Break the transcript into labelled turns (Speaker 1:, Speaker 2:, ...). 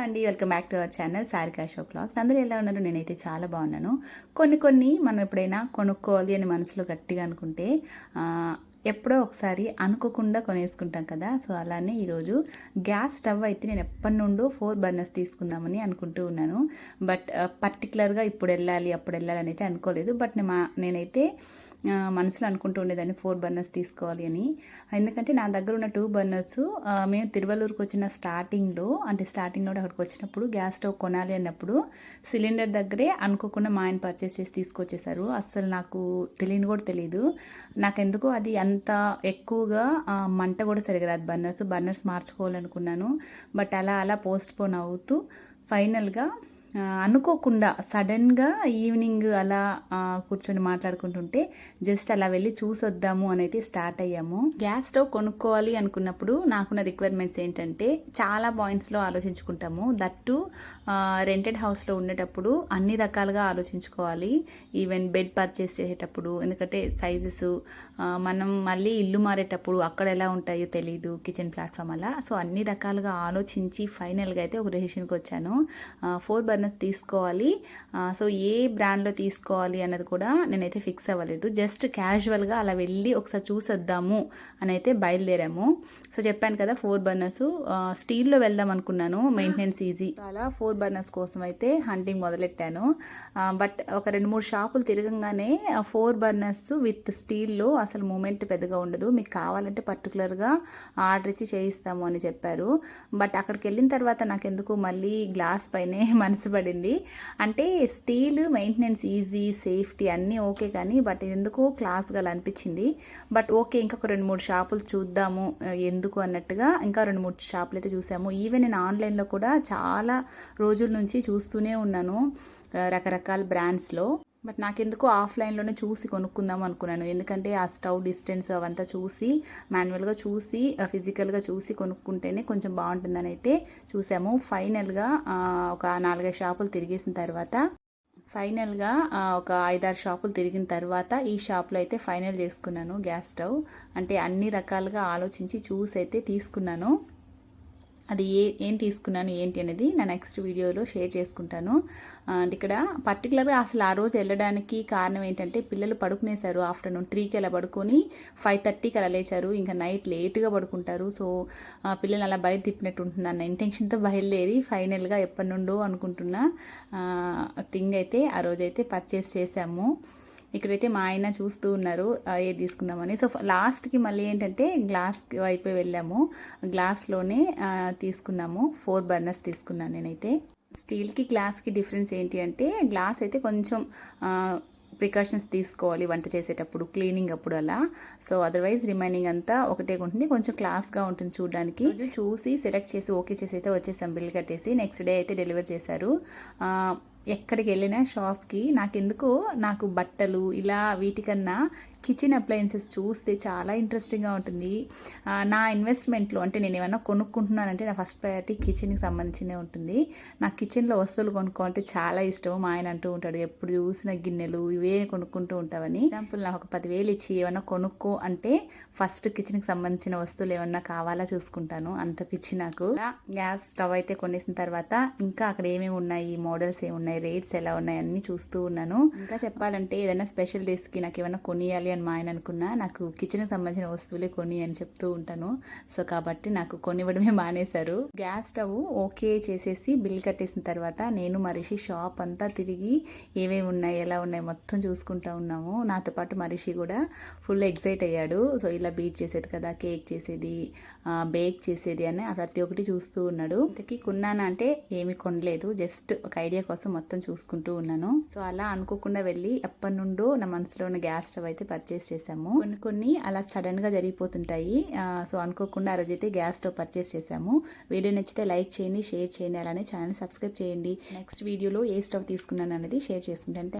Speaker 1: అండి. Welcome back to our channel Sarika show clocks అందరూ ఎలా ఉన్నారు? నేనైతే చాలా బాగున్నాను. కొన్ని కొన్ని మనం ఎప్పుడైనా కొనుక్కోవాలి అని మనసులో గట్టిగా అనుకుంటే ఎప్పుడో ఒకసారి అనుకోకుండా కొనేసుకుంటాం కదా. సో అలానే ఈరోజు గ్యాస్ స్టవ్ అయితే నేను ఎప్పటి నుండో ఫోర్ బర్నర్స్ తీసుకుందామని అనుకుంటూ ఉన్నాను. బట్ పర్టికులర్గా ఇప్పుడు వెళ్ళాలి అప్పుడు వెళ్ళాలి అని అయితే అనుకోలేదు. బట్ నేను మా- నేనైతే మనసులో అనుకుంటూ ఉండేదాన్ని ఫోర్ బర్నర్స్ తీసుకోవాలి అని. ఎందుకంటే నా దగ్గర ఉన్న టూ బర్నర్స్ మేము తిరువల్లూరుకి వచ్చిన స్టార్టింగ్లో అంటే స్టార్టింగ్లో అక్కడికి వచ్చినప్పుడు గ్యాస్ స్టవ్ కొనాలి అన్నప్పుడు సిలిండర్ దగ్గరే అనుకోకుండా మా ఆయన పర్చేస్ చేసి తీసుకొచ్చేసారు. అస్సలు నాకు తెలియని కూడా తెలియదు నాకెందుకో అది అంత ఎక్కువగా మంట కూడా సరిగా రాదు. Burners burners మార్చుకోవాలనుకున్నాను. బట్ అలా అలా పోస్ట్ పోన్ అవుతూ ఫైనల్గా అనుకోకుండా సడన్గా ఈవినింగ్ అలా కూర్చొని మాట్లాడుకుంటుంటే జస్ట్ అలా వెళ్ళి చూసొద్దాము అనేది స్టార్ట్ అయ్యాము. గ్యాస్ స్టవ్ కొనుక్కోవాలి అనుకున్నప్పుడు నాకున్న రిక్వైర్మెంట్స్ ఏంటంటే చాలా పాయింట్స్లో ఆలోచించుకుంటాము. దట్టు రెంటెడ్ హౌస్లో ఉండేటప్పుడు అన్ని రకాలుగా ఆలోచించుకోవాలి. ఈవెన్ బెడ్ పర్చేస్ చేసేటప్పుడు ఎందుకంటే సైజెస్ మనం మళ్ళీ ఇల్లు మారేటప్పుడు అక్కడ ఎలా ఉంటాయో తెలియదు కిచెన్ ప్లాట్ఫామ్ అలా. సో అన్ని రకాలుగా ఆలోచించి ఫైనల్గా అయితే ఒక డెసిషన్కి వచ్చాను ఫోర్ బర్నర్స్ తీసుకోవాలి. సో ఏ బ్రాండ్లో తీసుకోవాలి అన్నది కూడా నేనైతే ఫిక్స్ అవ్వలేదు. జస్ట్ క్యాజువల్గా అలా వెళ్ళి ఒకసారి చూసొద్దాము అని అయితే బయలుదేరాము. సో చెప్పాను కదా ఫోర్ బర్నర్స్ స్టీల్లో వెళ్దాం అనుకున్నాను. మెయింటెనెన్స్ ఈజీ అలా ఫోర్ బర్నర్స్ కోసం అయితే హంటింగ్ మొదలెట్టాను. బట్ ఒక రెండు మూడు షాపులు తిరగంగానే ఫోర్ బర్నర్స్ విత్ స్టీల్లో అసలు మూమెంట్ పెద్దగా ఉండదు. మీకు కావాలంటే పర్టికులర్గా ఆర్డర్ ఇచ్చి చేయిస్తాము అని చెప్పారు. బట్ అక్కడికి వెళ్ళిన తర్వాత నాకు ఎందుకు మళ్ళీ గ్లాస్ పైనే మనసు పడింది అంటే స్టీల్ మెయింటెనెన్స్ ఈజీ సేఫ్టీ అన్నీ ఓకే కానీ బట్ ఎందుకో క్లాస్గా అలా అనిపించింది. బట్ ఓకే ఇంకొక రెండు మూడు షాపులు చూద్దాము ఎందుకు అన్నట్టుగా ఇంకా రెండు మూడు షాపులు అయితే చూసాము. ఈవెన్ నేను ఆన్లైన్లో కూడా చాలా రోజుల నుంచి చూస్తూనే ఉన్నాను రకరకాల బ్రాండ్స్లో. బట్ నాకెందుకు ఆఫ్లైన్లోనే చూసి కొనుక్కుందాం అనుకున్నాను. ఎందుకంటే ఆ స్టవ్ డిస్టెన్స్ అవంతా చూసి మాన్యువల్గా చూసి ఫిజికల్గా చూసి కొనుక్కుంటేనే కొంచెం బాగుంటుందని అయితే చూసాము. ఫైనల్గా ఒక నాలుగైదు షాపులు తిరిగేసిన తర్వాత ఫైనల్గా ఒక ఐదారు షాపులు తిరిగిన తర్వాత ఈ షాప్లో అయితే ఫైనల్ చేసుకున్నాను గ్యాస్ స్టవ్. అంటే అన్ని రకాలుగా ఆలోచించి చూసి అయితే తీసుకున్నాను. అది ఏ ఏం తీసుకున్నాను ఏంటి అనేది నా నెక్స్ట్ వీడియోలో షేర్ చేసుకుంటాను. అండ్ అంటే ఇక్కడ పర్టికులర్గా అసలు ఆ రోజు వెళ్ళడానికి కారణం ఏంటంటే పిల్లలు పడుకునేశారు ఆఫ్టర్నూన్ త్రీకి అలా పడుకొని ఫైవ్ థర్టీకి అలా లేచారు. ఇంకా నైట్ లేట్గా పడుకుంటారు. సో పిల్లలు అలా బయట తిప్పినట్టు ఉంటుంది. అన్న ఇంటెన్షన్తో బయలుదేరి ఫైనల్గా ఎప్పటి నుండో అనుకుంటున్న థింగ్ అయితే ఆ రోజైతే పర్చేస్ చేశాము. ఇక్కడైతే మా ఆయన చూస్తూ ఉన్నారు ఏది తీసుకుందామని. సో లాస్ట్కి మళ్ళీ ఏంటంటే గ్లాస్ వైపు వెళ్ళాము. గ్లాస్లోనే తీసుకున్నాము. ఫోర్ బర్నర్స్ తీసుకున్నాను నేనైతే. స్టీల్కి గ్లాస్కి డిఫరెన్స్ ఏంటి అంటే గ్లాస్ అయితే కొంచెం ప్రికాషన్స్ తీసుకోవాలి వంట చేసేటప్పుడు క్లీనింగ్ అప్పుడు అలా. సో అదర్వైజ్ రిమైనింగ్ అంతా ఒకటే ఉంటుంది. కొంచెం క్లాస్గా ఉంటుంది చూడడానికి. చూసి సెలెక్ట్ చేసి ఓకే చేసి అయితే వచ్చేసాం. బిల్ కట్టేసి నెక్స్ట్ డే అయితే డెలివర్ చేశారు. ఎక్కడికి వెళ్ళినా షాప్కి నాకెందుకో నాకు బట్టలు ఇలా వీటికన్నా కిచెన్ అప్లయన్సెస్ చూస్తే చాలా ఇంట్రెస్టింగ్గా ఉంటుంది. నా ఇన్వెస్ట్మెంట్లో అంటే నేను ఏమైనా కొనుక్కుంటున్నానంటే నా ఫస్ట్ ప్రయారిటీ కిచెన్కి సంబంధించిందే ఉంటుంది. నాకు కిచెన్లో వస్తువులు కొనుక్కోవాలంటే చాలా ఇష్టం మా ఆయన అంటూ ఉంటాడు ఎప్పుడు చూసిన గిన్నెలు ఇవే కొనుక్కుంటూ ఉంటావని. ఎగ్జాంపుల్ నాకు ఒక పదివేలు ఇచ్చి ఏమైనా కొనుక్కో అంటే ఫస్ట్ కిచెన్కి సంబంధించిన వస్తువులు ఏమన్నా కావాలా చూసుకుంటాను. అంత పిచ్చి నాకు. గ్యాస్ స్టవ్ అయితే కొనేసిన తర్వాత ఇంకా అక్కడ ఏమేమి ఉన్నాయి మోడల్స్ ఏమున్నాయి రేట్స్ ఎలా ఉన్నాయి అన్ని చూస్తూ ఉన్నాను. ఇంకా చెప్పాలంటే ఏదైనా స్పెషల్ డేస్కి నాకు ఏమైనా కొనియాలి అని మా ఆయన అనుకున్నా నాకు కిచెన్కి సంబంధించిన వస్తువులే కొని అని చెప్తూ ఉంటాను. సో కాబట్టి నాకు కొనివ్వడమే మానేశారు. గ్యాస్ స్టవ్ ఓకే చేసేసి బిల్ కట్టేసిన తర్వాత నేను మరిషి షాప్ అంతా తిరిగి ఏమేమి ఉన్నాయి ఎలా ఉన్నాయి మొత్తం చూసుకుంటా ఉన్నాము. నాతో పాటు మరిషి కూడా ఫుల్ ఎగ్జైట్ అయ్యాడు. సో ఇలా బీట్ చేసేది కదా కేక్ చేసేది బేక్ చేసేది అని ప్రతి ఒక్కటి చూస్తూ ఉన్నాడు. ఇంతకీ కొన్నానా అంటే ఏమి కొనలేదు జస్ట్ ఒక ఐడియా కోసం మొత్తం చూసుకుంటూ ఉన్నాను. సో అలా అనుకోకుండా వెళ్ళి ఎప్పటి నుండో నా మనసులో ఉన్న గ్యాస్ స్టవ్ అయితే పర్చేస్ చేసాము కొన్ని కొన్ని అలా సడన్గా జరిగిపోతుంటాయి సో అనుకోకుండా ఆ రోజైతే గ్యాస్ స్టవ్ పర్చేస్ చేసాము. వీడియో నచ్చితే లైక్ చేయండి షేర్ చేయండి అలానే ఛానల్ సబ్స్క్రైబ్ చేయండి. నెక్స్ట్ వీడియోలో ఏ స్టవ్ తీసుకున్నాను అనేది షేర్ చేసుకుంటాను.